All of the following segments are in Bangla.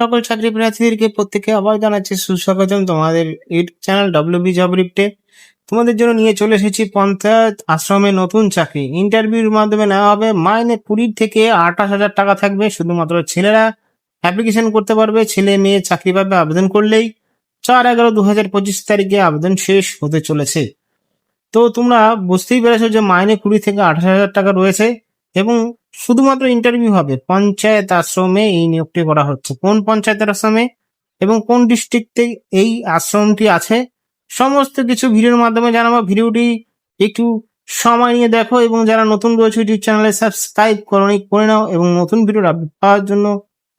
সকল চাকরি প্রার্থীদেরকে প্রত্যেকে আবার জানাচ্ছি। সুস্বাগতম তোমাদের ইউটিউব চ্যানেল ডব্লিউবি জব রিপ্টে তোমাদের জন্য নিয়ে চলে এসেছি পঞ্চায়েত আশ্রমে নতুন চাকরি। ইন্টারভিউর মাধ্যমে নেওয়া হবে। মাইনে কুড়ি থেকে আঠাশ হাজার টাকা থাকবে। শুধুমাত্র ছেলেরা অ্যাপ্লিকেশন করতে পারবে। ছেলে মেয়ে চাকরি পাবে আবেদন করলেই চার এগারো দু হাজার পঁচিশ তারিখে আবেদন শেষ হতে চলেছে। তো তোমরা বুঝতেই পেরেছ যে মাইনে কুড়ি থেকে আঠাশ হাজার টাকা রয়েছে এবং শুধুমাত্র ইন্টারভিউ হবে। পঞ্চায়েত আশ্রমে এই নিয়োগটি করা হচ্ছে। কোন পঞ্চায়েতের আশ্রমে এবং কোন ডিস্ট্রিক্টে এই আশ্রমটি আছে? সমস্ত কিছু ভিডিওর মাধ্যমে জানাব। ভিডিওটি একটু সময় নিয়ে দেখো এবং যারা নতুন রয়েছে ইউটিউব চ্যানেলে সাবস্ক্রাইব করনি, করে নাও এবং নতুন ভিডিওর আপডেট পাওয়ার জন্য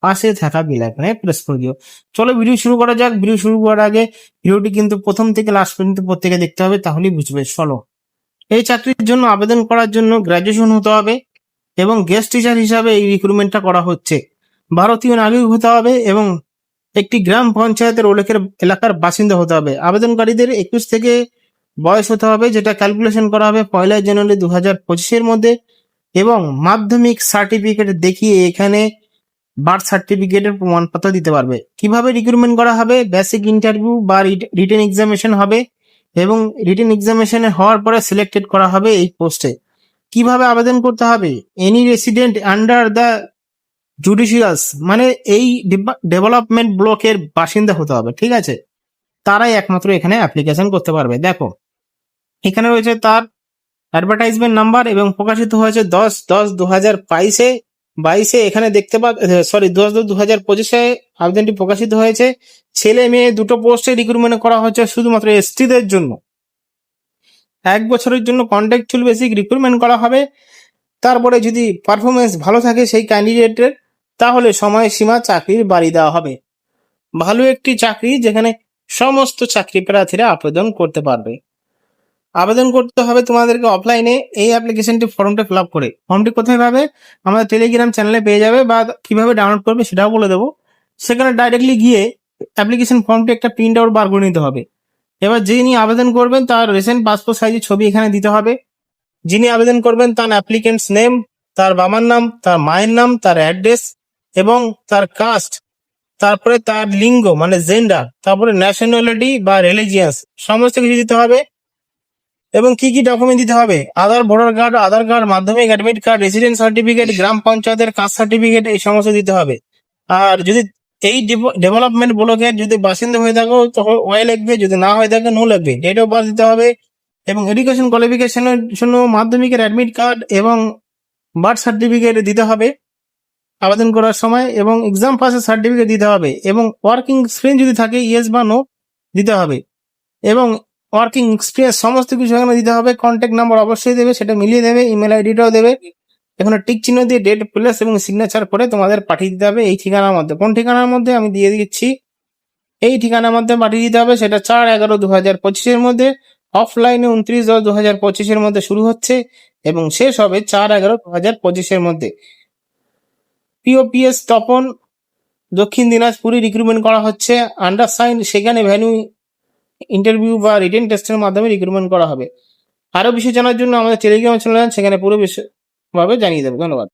পাশে থাকা বেল আইকনে প্রেস করে দিও। চলো ভিডিও শুরু করা যাক। ভিডিও শুরু করার আগে ভিডিওটি কিন্তু প্রথম থেকে লাস্ট পর্যন্ত প্রত্যেকে দেখতে হবে, তাহলেই বুঝবে। চলো। এই চাকরির জন্য আবেদন করার জন্য গ্র্যাজুয়েশন হতে হবে। এবং গেস্ট টিচার হিসাবে এই রিক্রুটমেন্টটা করা হচ্ছে। ভারতীয় নাগরিক হতে হবে এবং একটি গ্রাম পঞ্চায়েতের ওলেখের এলাকার বাসিন্দা হতে হবে। আবেদনকারীদের একুশ থেকে বয়স হতে হবে, যেটা ক্যালকুলেশন করা হবে পয়লা জানুয়ারি দু হাজার পঁচিশের মধ্যে এবং মাধ্যমিক সার্টিফিকেট দেখিয়ে এখানে বার্থ সার্টিফিকেটের প্রমাণপত্র দিতে পারবে। কীভাবে রিক্রুটমেন্ট করা হবে? বেসিক ইন্টারভিউ বা রিটেন এক্সামিনেশন হবে এবং রিটেন এক্সামিনেশনে হওয়ার পরে সিলেক্টেড করা হবে এই পোস্টে কীভাবে আবেদন করতে হবে? Any resident under the judicials মানে এই ডেভেলপমেন্ট ব্লকের বাসিন্দা হতে হবে, ঠিক আছে? তারাই একমাত্র এখানে অ্যাপ্লিকেশন করতে পারবে। দেখো, এখানে রয়েছে তার অ্যাডভার্টাইজমেন্ট নাম্বার এবং প্রকাশিত হয়েছে দশ দশ দু হাজার বাইশে বাইশে এখানে দেখতে পা সরি দশ দশ দু হাজার পঁচিশে আবেদনটি প্রকাশিত হয়েছে। ছেলে মেয়ে দুটো পোস্টে রিক্রুটমেন্ট করা হচ্ছে শুধুমাত্র এসটিদের জন্য। এক বছরের জন্য কন্ট্রাকচুয়াল বেসিক রিক্রুটমেন্ট করা হবে। তারপরে যদি পারফরমেন্স ভালো থাকে সেই ক্যান্ডিডেটের তাহলে সময়সীমা চাকরির বাড়ি দেওয়া হবে। ভালো একটি চাকরি যেখানে সমস্ত চাকরি প্রার্থীরা আবেদন করতে পারবে। আবেদন করতে হবে তোমাদেরকে অফলাইনে এই অ্যাপ্লিকেশনটি ফর্মটা ফিল আপ করে। ফর্মটি কোথায় পাবে? আমাদের টেলিগ্রাম চ্যানেলে পেয়ে যাবে বা কীভাবে ডাউনলোড করবে সেটাও বলে দেবো। সেখানে ডাইরেক্টলি গিয়ে অ্যাপ্লিকেশন ফর্মটি একটা প্রিন্ট আউট বার করে নিতে হবে। এবার যিনি আবেদন করবেন তার রিসেন্ট পাসপোর্ট সাইজের ছবি এখানে দিতে হবে। যিনি আবেদন করবেন তার অ্যাপ্লিকেন্টস নেম তার বাবার নাম, তার মায়ের নাম, তার অ্যাড্রেস এবং তার কাস্ট তারপরে তার লিঙ্গ মানে জেন্ডার তারপরে ন্যাশনালিটি বা রিলিজিয়াস সমস্ত কিছু দিতে হবে। এবং কি কি ডকুমেন্ট দিতে হবে? Aadhaar, voter card, Aadhaar card Madhyamik admit card resident certificate গ্রাম পঞ্চায়েতের কাস্ট সার্টিফিকেট এই সমস্ত দিতে হবে। আর যদি এই ডেভেলপমেন্ট ব্লকের যদি বাসিন্দা হয়ে থাকো, তখন ওয়াই লাগবে যদি না হয়ে থাকে নো লাগবে ডেট অফ বার্থ দিতে হবে এবং এডুকেশন কোয়ালিফিকেশনের জন্য মাধ্যমিকের অ্যাডমিট কার্ড এবং বার্থ সার্টিফিকেট দিতে হবে আবেদন করার সময় এবং এক্সাম পাসের সার্টিফিকেট দিতে হবে এবং ওয়ার্কিং এক্সপিরিয়েন্স যদি থাকে ইয়েস বা নো দিতে হবে এবং ওয়ার্কিং এক্সপিরিয়েন্স সমস্ত কিছু এখানে দিতে হবে। কন্ট্যাক্ট নাম্বার অবশ্যই দেবে, সেটা মিলিয়ে দেবে ইমেল আইডিটাও দেবে। এখানে টিক চিহ্ন দিয়ে ডেট প্লেস এবং সিগনেচার করে তোমাদের পাঠিয়ে দিতে হবে এই ঠিকানার মধ্যে। কোন ঠিকানার মধ্যে? আমি দিয়ে দিচ্ছি। এই ঠিকানার মধ্যে পাঠিয়ে দিতে হবে। সেটা চার এগারো দু হাজার পঁচিশের মধ্যে। অফলাইনে উনত্রিশ দশ দু হাজার পঁচিশের মধ্যে শুরু হচ্ছে এবং শেষ হবে চার এগারো দু হাজার পঁচিশের মধ্যে। পিওপিএস তপন, দক্ষিণ দিনাজপুরে রিক্রুটমেন্ট করা হচ্ছে। আন্ডার সাইন সেখানে ভ্যানু ইন্টারভিউ বা রিটেন টেস্টের মাধ্যমে রিক্রুটমেন্ট করা হবে। আরও বিষয় জানার জন্য আমাদের টেলিগ্রাম চ্যানেল সেখানে পুরো বিষয়ভাবে জানিয়ে দেবো ধন্যবাদ।